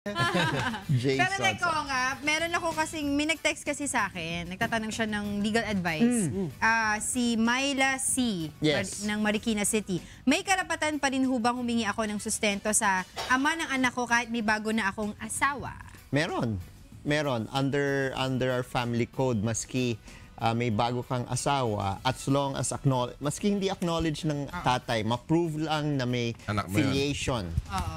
Jay Pero Sosa. like ko nga, meron ako kasing, may nag-text kasi sa akin, nagtatanong siya ng legal advice. Ah, si Myla C. Yes. Mar- ng Marikina City. May karapatan pa rin hubang humingi ako ng sustento sa ama ng anak ko kahit may bago na akong asawa? Meron. Meron. Under under our family code, maski ah, may bago kang asawa, as long as acknowledge, maski hindi acknowledge ng tatay, ma-prove lang na may filiation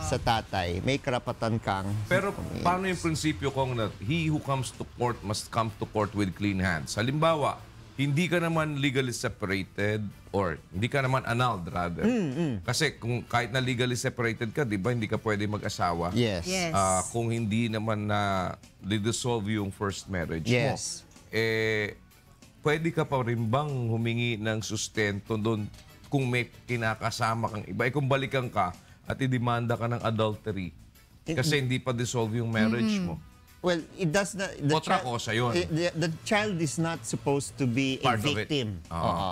sa tatay, may karapatan kang Pero paano yung prinsipyo kong na he who comes to court must come to court with clean hands? Halimbawa, hindi ka naman legally separated or hindi ka naman annulled rather. Kasi kung kahit na legally separated ka, di ba, hindi ka pwede mag-asawa. Yes. Yes. Ah, kung hindi naman na dissolve yung first marriage Yes. mo, eh, pwede ka pa rin bang humingi ng sustento doon kung may kinakasama kang iba? Eh, kung balikan ka at idemanda ka ng adultery kasi hindi pa dissolve yung marriage mo. Well, it does not. The Otra chi- cosa yun. eh, The, the child is not supposed to be Part a of it. victim. Oo. Oo.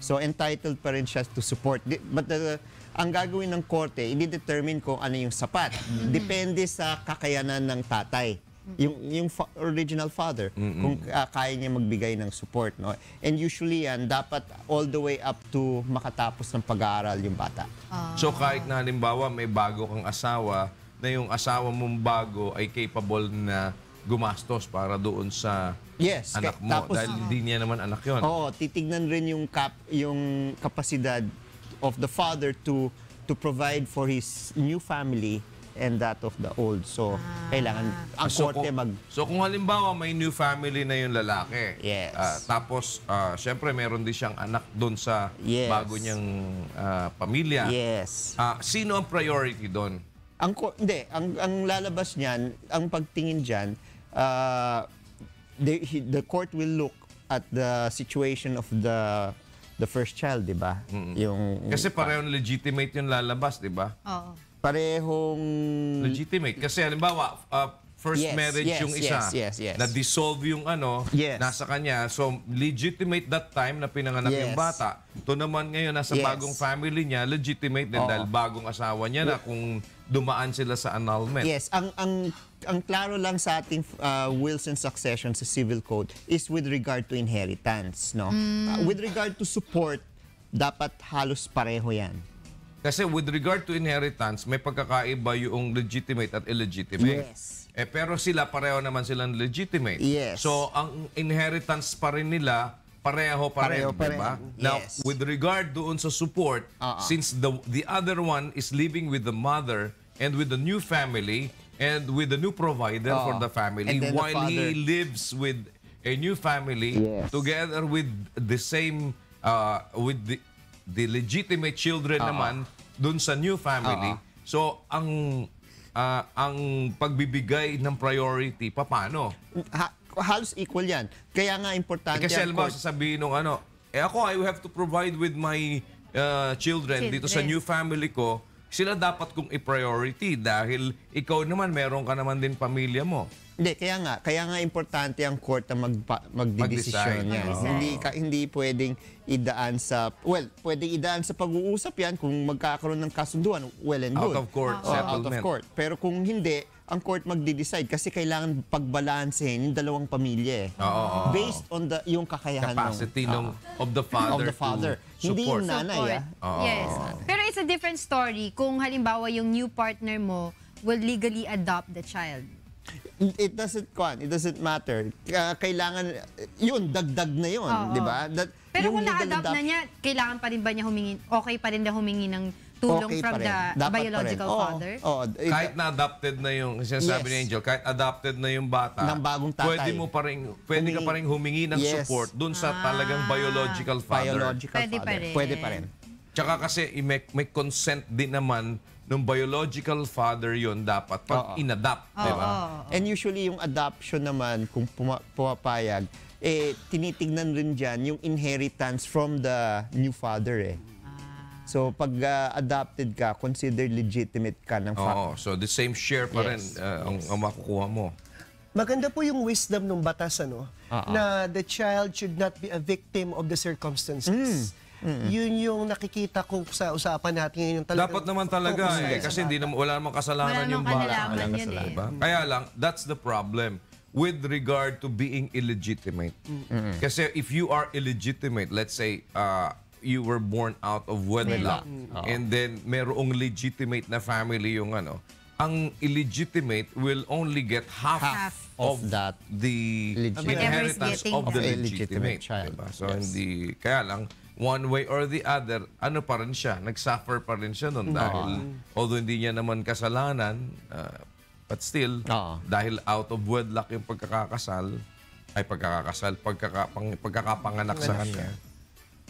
So entitled pa rin siya to support. Di- But the, ang gagawin ng korte, i-determine kung ano yung sapat. Depende sa kakayanan ng tatay. Yung yung fa- original father kung ah, kaya niya magbigay ng support no? And usually yan dapat all the way up to makatapos ng pag-aaral yung bata. So kahit na halimbawa may bago kang asawa, na yung asawa mong bago ay capable na gumastos para doon sa Yes, anak mo tapos- dahil hindi niya naman anak yon. Oo, titignan rin yung cap yung kapasidad of the father to to provide for his new family and that of the old. So, kailangan ang so, korte kung, mag so kung halimbawa may new family na yung lalaki, Yes. ah, tapos ah, syempre meron din siyang anak doon sa Yes. bago niyang ah, pamilya. Yes. Ah, sino ang priority doon? Ang ko- hindi, ang ang lalabas niyan, ang pagtingin diyan, uh, the he- the court will look at the situation of the the first child, 'di ba? Yung Kasi parehong legitimate yung lalabas, di ba? Oo. Parehong Legitimate. Kasi halimbawa, uh, first Yes, marriage yes, yung isa, yes, yes, yes. na-dissolve yung ano, Yes. nasa kanya. So, legitimate that time na pinanganak yung Yes. bata. To naman ngayon, nasa Yes. bagong family niya, legitimate din Oo. dahil bagong asawa niya na kung dumaan sila sa annulment. Yes, ang ang ang klaro lang sa ating uh, wills and succession sa civil code is with regard to inheritance, no? Uh, with regard to support, dapat halos pareho 'yan. Kasi with regard to inheritance, may pagkakaiba yung legitimate at illegitimate. Yes. Eh, pero sila, pareho naman silang legitimate. Yes. So, ang inheritance pa rin nila, pareho pa Pareho rin, pa diba? rin. Now, Yes. with regard doon sa support, Oo. since the the other one is living with the mother and with the new family and with the new provider Oo. for the family, then the while he lives with a new family Yes. together with the same uh, with the the legitimate children naman doon sa new family. So ang ah, ang pagbibigay ng priority paano? Ha, halos equal 'yan. Kaya nga Eh, importante kasi ang alam mo, sasabihin nung ano, eh ako, I have to provide with my uh, children, dito sa Children. new family ko, sila dapat kong i-priority dahil ikaw naman, meron ka naman din pamilya mo. Hindi, kaya nga, kaya nga importante ang court na magpa, magdidesisyon yan. Mag-decide. Hindi ka, hindi pwedeng idaan sa well, pwedeng idaan sa pag-uusap yan kung magkakaroon ng kasunduan, well and Out good. of court Oo, out of settlement. court. Pero kung hindi, ang court magdi-decide kasi kailangan pagbalansehin yung dalawang pamilya eh. Oo, oo, oo. Based on the yung kakayahan ng- Capacity Ah. ng of the father, Of the father. to Hindi support. yung nanay, Support. ah. Oo. Yes. Pero it's a different story kung halimbawa yung new partner mo will legally adopt the child. It doesn't kwan, it doesn't matter. Kaya Kailangan yun dagdag na yun. 'di ba? That- Pero yung kung na-adopt adopt- na niya, kailangan pa rin ba niya humingi, okay pa rin na humingi ng tulong okay from pa the Dapat pa biological father? oo. Eh, kahit na adopted na yung sinasabi Yes. ni Angel, kahit adopted na yung bata, Ng bagong tatay. pwede mo pa rin pwede ka Humingi. pa rin humingi ng Yes. support dun sa talagang biological father. biological Pwede pa father. rin. Pwede pa rin. Tsaka kasi i- may, may consent din naman ng biological father yon dapat pag Oo. inadopt, di ba? And usually yung adoption naman, kung puma- pumapayag, eh, tinitignan rin dyan yung inheritance from the new father eh. So pag ah, adopted ka, consider legitimate ka ng Oo, fa- so the same share pa rin Yes. uh, ang, ang makukuha mo. Maganda po yung wisdom ng batas ano Ah, na the child should not be a victim of the circumstances. Yun yung nakikita ko sa usapan natin ngayon. Talagang Dapat naman talaga eh. Kasi hindi naman, wala namang kasalanan Wala yung namang bata. Walang yan eh. Diba? Kaya lang, that's the problem with regard to being illegitimate. Kasi if you are illegitimate, let's say, uh, you were born out of wedlock, and then merong legitimate na family yung ano, ang illegitimate will only get half, Half. Of of that the legitimate. inheritance of the of a legitimate. legitimate child. Diba? So, Yes. hindi, kaya lang, one way or the other, ano pa rin siya, nagsuffer pa rin siya doon dahil, although hindi niya naman kasalanan, uh, but still, Oo. dahil out of wedlock yung pagkakakasal, ay pagkakakasal, pagkakapang, pagkakapanganak sa kanya.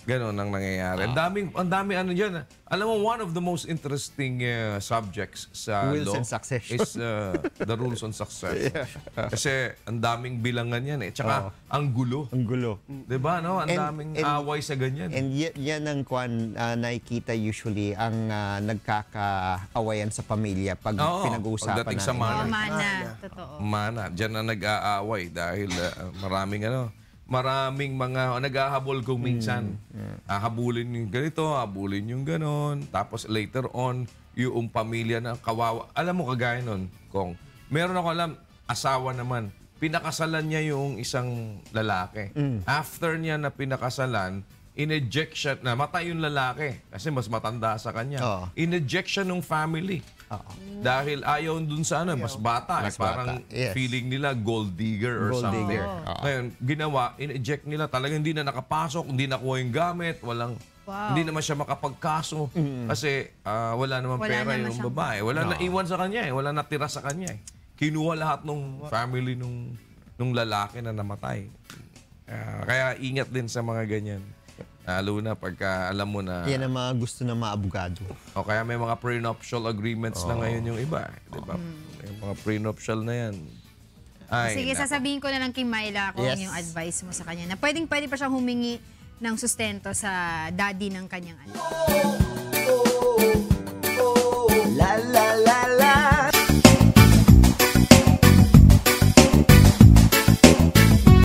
Ganon ang nangyayari. Ang daming, ang dami ano dyan. ah. Alam mo, one of the most interesting uh, subjects sa Wills law and succession. is uh, the rules on success. Kasi ang daming bilangan yan eh. Tsaka ang gulo. Ang gulo. 'Di ba no? Ang And- daming and- away sa ganyan. And y- yan ang kwan ah, nakikita usually ang ah, nagkakaawayan sa pamilya pag Oo, pinag-uusapan pagdating sa natin. Mana. mana. Totoo. Mana, diyan na nag-aaway dahil uh, maraming ano, maraming mga naghahabol kung minsan. Ah, habulin yung ganito, habulin yung ganon. Tapos later on, yung pamilya na kawawa. Alam mo kagaya nun, Kong, meron ako alam, asawa naman, pinakasalan niya yung isang lalaki. After niya na pinakasalan, in-eject siya, namatay yung lalaki kasi mas matanda sa kanya. Oo. In-eject siya ng family. Dahil ayaw dun sa ano, mas bata. Mas eh, parang bata, yes. feeling nila gold digger or Gold something. digger, oo. Ngayon, ginawa, in-eject nila. Talagang hindi na nakapasok, hindi nakuha yung gamit, walang... Wow. Hindi naman siya makapagkaso kasi ah, wala naman Wala pera naman yung siyang- babae. Wala na iwan sa kanya eh. Wala natira sa kanya eh. Kinuha lahat ng family nung, nung lalaki na namatay. Ah, kaya ingat din sa mga ganyan. Lalo na pagka alam mo na... Yan ang mga gusto ng mga abogado. O kaya may mga prenuptial agreements na ngayon yung iba. Di ba? Yung mga prenuptial na yan. Ay, Sige, nako. sasabihin ko na lang kay Myla kung Yes. yung advice mo sa kanya na pwedeng pwede pa siyang humingi ng sustento sa daddy ng kanyang anak.